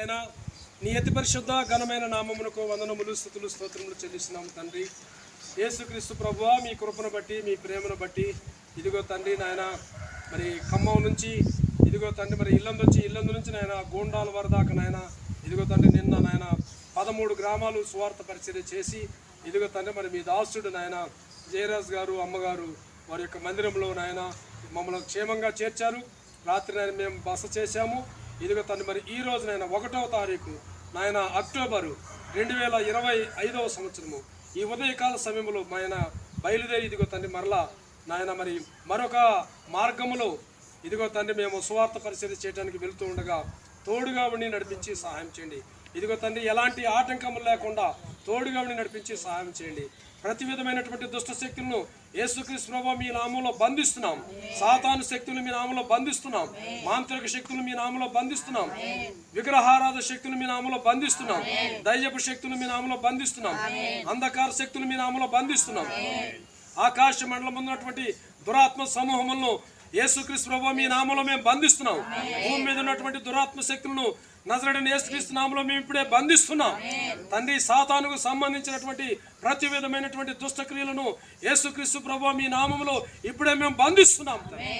ఆయన నీ అతి పరిశుద్ధ ఘనమైన నామమునకు వందనములు స్థుతులు స్తోత్రములు చెల్లిస్తున్నాము తండ్రి. యేసుక్రీస్తు ప్రభు మీ కృపను బట్టి మీ ప్రేమను బట్టి ఇదిగో తండ్రి నాయన మరి ఖమ్మం నుంచి ఇదిగో తండ్రి మరి ఇల్లందు వచ్చి ఇల్లందు నుంచి నాయన గోండాల వరదాకా నాయన ఇదిగో తండ్రి నిన్న నాయన పదమూడు గ్రామాలు స్వార్థ పరిచర్య చేసి ఇదిగో తండ్రి మరి మీ దాసుడు నాయన జయరాజ్ గారు అమ్మగారు వారి యొక్క మందిరంలో నాయన మమ్మల్ని క్షేమంగా చేర్చారు. రాత్రి నాయన మేము బస చేశాము. ఇదిగో తండ్రి మరి ఈ రోజు నాయన ఒకటవ తారీఖు నాయన అక్టోబరు రెండు వేల ఇరవై ఐదవ సంవత్సరము. ఈ ఉదయకాల సమయంలో ఆయన బయలుదేరి ఇదిగో తండ్రి మరలా నాయన మరి మరొక మార్గములో ఇదిగో తండ్రి మేము సువార్త పరిస్థితి చేయడానికి వెళ్తూ ఉండగా తోడుగా ఉండి నడిపించి సహాయం చేయండి. ఇదిగో తండ్రి ఎలాంటి ఆటంకములు లేకుండా తోడుగా ఉండి నడిపించి సహాయం చేయండి. ప్రతి విధమైనటువంటి దుష్ట శక్తులను యేసుక్రీస్తు ప్రభు మీ నామంలో బంధిస్తున్నాం. సాతాను శక్తులు మీ నామంలో బంధిస్తున్నాం. మాంత్రిక శక్తులు మీ నామంలో బంధిస్తున్నాం. విగ్రహారాధ శక్తులు మీ నామంలో బంధిస్తున్నాం. దయ్యపు శక్తులు మీ నామంలో బంధిస్తున్నాం. అంధకార శక్తులు మీ నామంలో బంధిస్తున్నాం. ఆకాశ మండలం ఉన్నటువంటి దురాత్మ సమూహములను యేసుక్రీస్తు ప్రభు మీ నామంలో మేము బంధిస్తున్నాం. భూమి మీద ఉన్నటువంటి దురాత్మ శక్తులను నజరడని యేసుక్రీస్తు నామంలో మేము ఇప్పుడే బంధిస్తున్నాం. తండ్రి సాతానుకు సంబంధించినటువంటి ప్రతి విధమైనటువంటి దుష్టక్రియలను యేసుక్రీస్తు ప్రభు మీ నామంలో ఇప్పుడే మేము బంధిస్తున్నాం తండ్రి.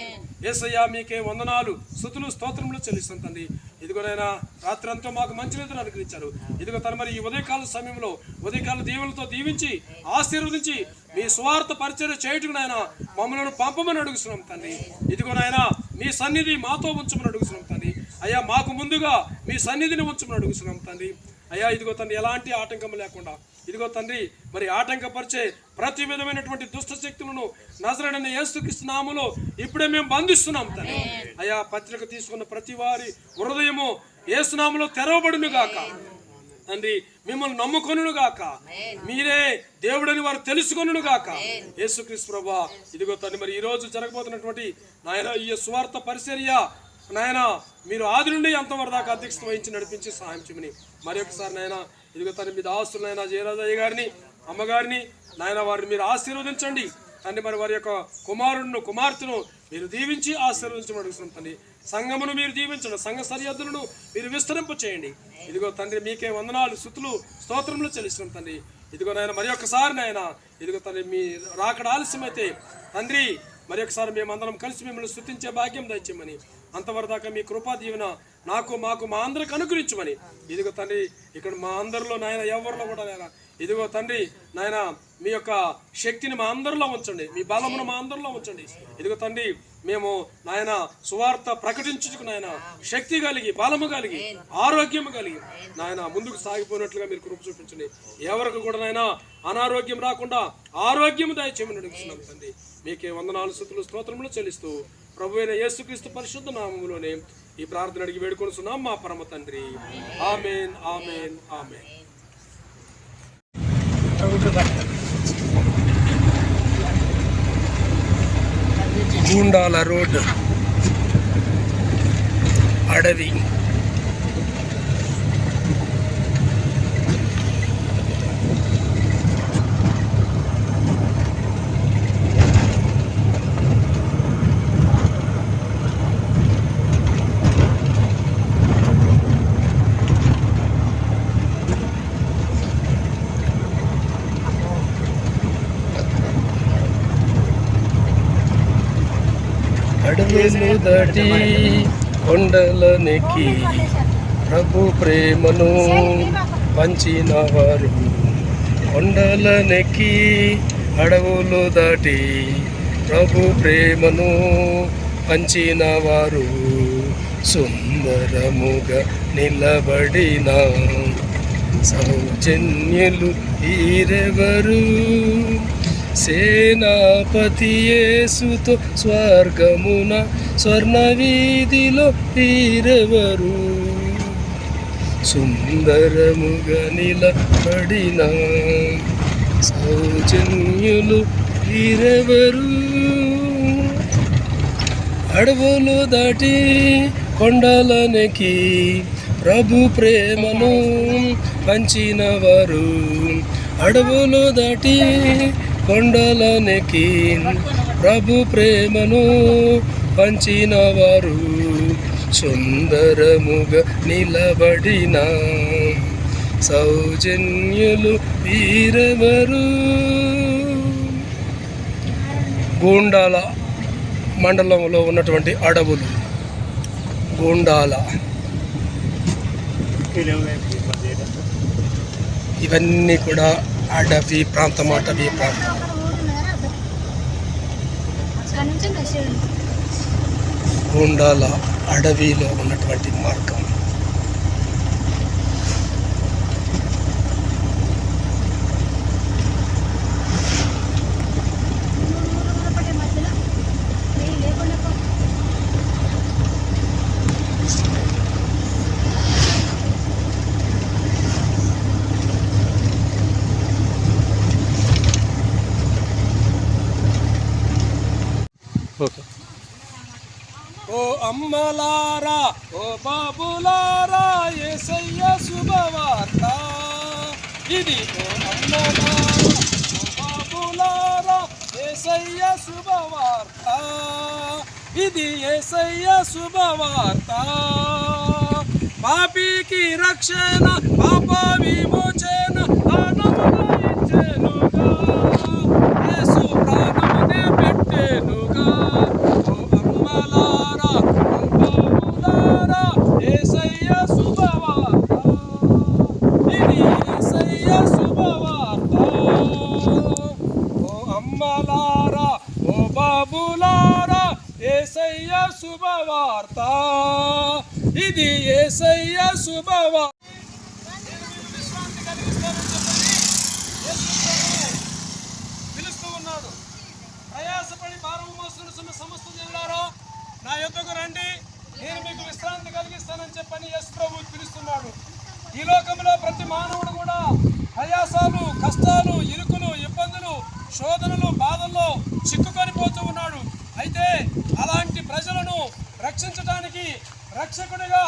యేసయ్యా మీకే వందనాలు శుతులు స్తోత్రములు చెల్లిస్తాం తండ్రి. ఇదిగోనైనా రాత్రి అంతా మాకు మంచి నిద్ర అనుగ్రహించారు. ఇదిగో తన మరి ఈ ఉదయకాల సమయంలో ఉదయకాల దీవులతో దీవించి ఆశీర్వదించి మీ స్వార్థ పరిచయం చేయటం నాయన మమ్మల్ని పంపమని అడుగుతున్నాం తండ్రి ఇదిగో నాయన మీ సన్నిధి మాతో ఉంచమని అడుగుతున్నాం తండ్రి అయ్యా మాకు ముందుగా మీ సన్నిధిని ఉంచమని అడుగుతున్నాం తండ్రి అయ్యా ఇదిగో తండ్రి ఎలాంటి ఆటంకం లేకుండా. ఇదిగో తండ్రి మరి ఆటంకపరిచే ప్రతి విధమైనటువంటి దుష్ట శక్తులను నజరడని యేసుక్రీస్తు నామములో ఇప్పుడే మేము బంధిస్తున్నాం తండ్రి అయ్యా పత్రిక తీసుకున్న ప్రతి వారి హృదయము యేసునామలో తెరవబడును గాక తండ్రి మిమ్మల్ని నమ్ముకొనును గాక. మీరే దేవుడని వారు తెలుసుకొనును గాక. యేసుక్రీస్తు ప్రభా ఇదిగో తండ్రి మరి ఈ రోజు జరగబోతున్నటువంటి నాయన ఈ స్వార్థ పరిచర్య నాయన మీరు ఆది నుండి అంతవరకు దాకా అధ్యక్షత వహించి నడిపించి సహాయం చేయమని. మరి ఒకసారి నాయన ఇదిగో తన మీద ఆస్తులు నాయన జయరాజయ్య గారిని అమ్మగారిని నాయన వారిని మీరు ఆశీర్వదించండి. తండ్రి మరి వారి యొక్క కుమారుడును కుమార్తెను మీరు దీవించి ఆశీర్వదించమని అడుగుతున్నాం తండ్రి. సంఘమును మీరు దీవించండి సంఘ సరిహద్దులను మీరు విస్తరింపు చేయండి. ఇదిగో తండ్రి మీకే వందనాలు శృతులు స్తోత్రములు చెల్లిస్తున్నాం తండ్రి. ఇదిగో నాయన మరి ఒక్కసారి నాయన ఇదిగో తండ్రి మీ రాకడ ఆలస్యమైతే తండ్రి మరి ఒకసారి మేమందరం కలిసి మిమ్మల్ని స్థుతించే భాగ్యం దయచేయమని అంతవరకు దాకా మీ కృపా దీవెన నాకు మాకు మా అందరికి అనుగ్రహించమని. ఇదిగో తండ్రి ఇక్కడ మా అందరిలో నాయన ఎవరిలో కూడా నాయన ఇదిగో తండ్రి నాయన మీ యొక్క శక్తిని మా అందరిలో ఉంచండి. మీ బలమును మా అందరిలో ఉంచండి. ఇదిగో తండ్రి మేము నాయన సువార్త ప్రకటించుకు నాయన శక్తి కలిగి బలము కలిగి ఆరోగ్యము కలిగి నాయన ముందుకు సాగిపోయినట్లుగా మీరు కృప చూపించండి. ఎవరికి కూడా నాయన అనారోగ్యం రాకుండా ఆరోగ్యము దయచేయమని అడుగుతున్నాం తండ్రి. మీకే వందనాలు స్థుతులు స్తోత్రములు చెల్లిస్తూ ప్రభు అయిన యేసుక్రీస్తు పరిశుద్ధ నామములోనే ఈ ప్రార్థన అడిగి వేడుకొనిస్తున్నాం మా పరమ తండ్రి. Amen amen amen. గూండాల రోడ్ అడవి అడవులు దాటి కొండలనికి ప్రభు ప్రేమను పంచిన వారు కొండలనెక్కి అడవులు దాటి ప్రభు ప్రేమను పంచిన వారు సుందరముగా నిలబడిన సౌజన్యులు ఈరెవరు? సేనాపతి యేసుతో స్వర్గమున స్వర్ణ వీధిలో ఈరెవరు సుందరముగా నిలబడిన సౌజన్యులు ఈరెవరు అడవులు దాటి కొండలనికి ప్రభు ప్రేమను పంచినవారు అడవులు దాటి కొండలనికి ప్రభు ప్రేమను పంచిన వారు సుందరముగా నిలబడిన సౌజన్యులు వీరెవరు? గూండాల మండలంలో ఉన్నటువంటి అడవులు. గూండాల. ఇవన్నీ కూడా అడవి ప్రాంతం అటవీ ప్రాంతం. గూండాల అడవిలో ఉన్నటువంటి మార్గం. ఓ అమ్మలారా ఓ బాబులారా ఏసయ్య శుభవార్త. ఇది ఓ అమ్మలారా ఓ బాబులారా ఏసయ్య శుభవార్త. ఇది ఏసయ్య శుభవార్త. పాపికి రక్షణ పాప విమోచన దానముగా ఇచ్చెనుగా. యేసు ప్రాణమునే పెట్టెనుగా. ఓ అమ్మలారా, ఓ బాబులారా, యేసయ్య శుభవార్త. ఇది యేసయ్య శుభవార్త. ఓ ఓ బాబులారా, యేసయ్య శుభవార్త. ఇది ఏసయ్య శుభవార్త. విశ్రాంతి కలిగిస్తానని పిలుస్తూ ఉన్నాడు ప్రయాసపడి భారం మోస్తున్న సమస్త జనులారా నా యొద్దకు రండి. నేను మీకు విశ్రాంతి కలిగిస్తానని చెప్పని యేసు ప్రభు పిలుస్తున్నాడు. ఈ లోకంలో ప్రతి మానవుడు కూడా ప్రయాసాలు కష్టాలు రక్షకుడిగా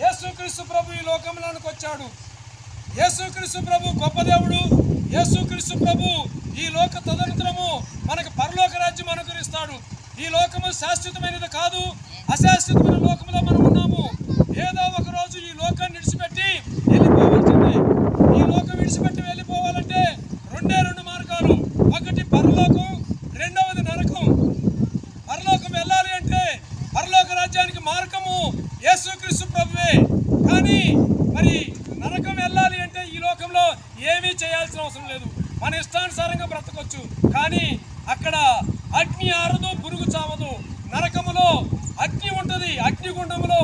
యేసుక్రీస్తు ప్రభు ఈ లోకంలోనికి వచ్చాడు. యేసుక్రీస్తు ప్రభు గొప్ప దేవుడు. యేసుక్రీస్తు ప్రభు ఈ లోక తదనంతరము మనకు పరలోక రాజ్యం అనుకరిస్తాడు ఈ లోకము శాశ్వతమైనది కాదు అశాశ్వతమైన లోకంలో మనం ఉన్నాము ఏదో ఒక రోజు ఈ లోకాన్ని విడిచిపెట్టి వెళ్ళిపోవాల్సిందే ఈ లోకం విడిచిపెట్టి వెళ్ళిపోవాలంటే రెండే రెండు మార్గాలు ఒకటి పరలోకం రెండవది నరకం పరలోకం వెళ్ళాలి అంటే పరలోక రాజ్యానికి మార్గము యేసుక్రీస్తు ప్రభువే కానీ మరి నరకం వెళ్ళాలి అంటే ఈ లోకంలో ఏమీ చేయాల్సిన అవసరం లేదు మన ఇష్టానుసారంగా బ్రతకొచ్చు కానీ అక్కడ అగ్ని ఆరదు పురుగు చావదు. నరకములో అగ్ని ఉంటది. అగ్నిగుండములో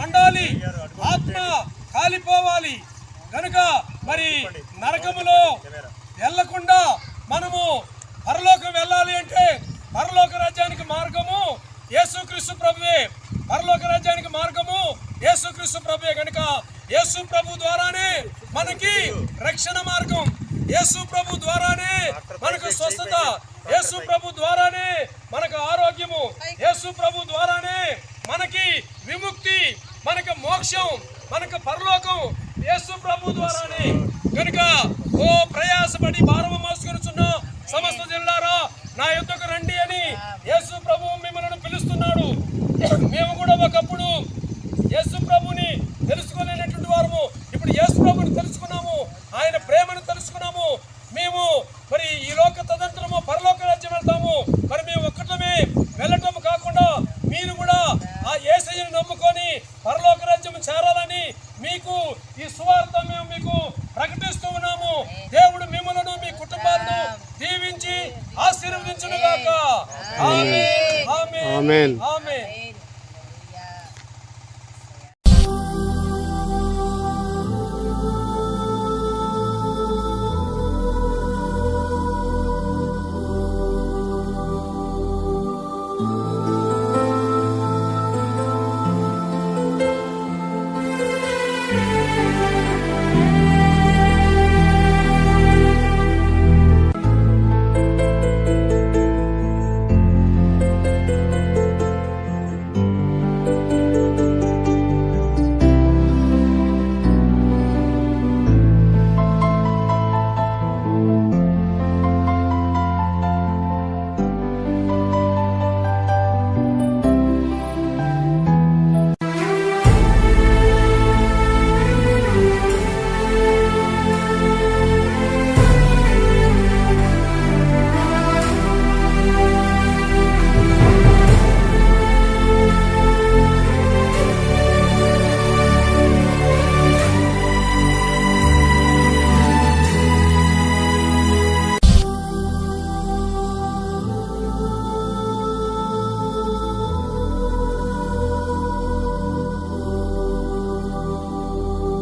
మండాలి. ఆత్మ కాలిపోవాలి. కనుక మరి నరకములో వెళ్ళకుండా మనము పరలోకం వెళ్ళాలి అంటే పరలోక రాజ్యానికి మార్గము యేసుక్రీస్తు ప్రభువే. పరలోక రాజ్యానికి మార్గము యేసుక్రీస్తు ప్రభువే. కనుక యేసు ప్రభు ద్వారానే మనకి రక్షణ మార్గం. యేసు ప్రభు ద్వారానే మనకు స్వస్థత. యేసు ప్రభు ద్వారానే మనకు ఆరోగ్యము. యేసు ప్రభు ద్వారానే మనకి విముక్తి మనకు మోక్షం మనకు పరలోకం. యేసు ప్రభు ద్వారానే. కనుక ఓ ప్రయాసపడి భారము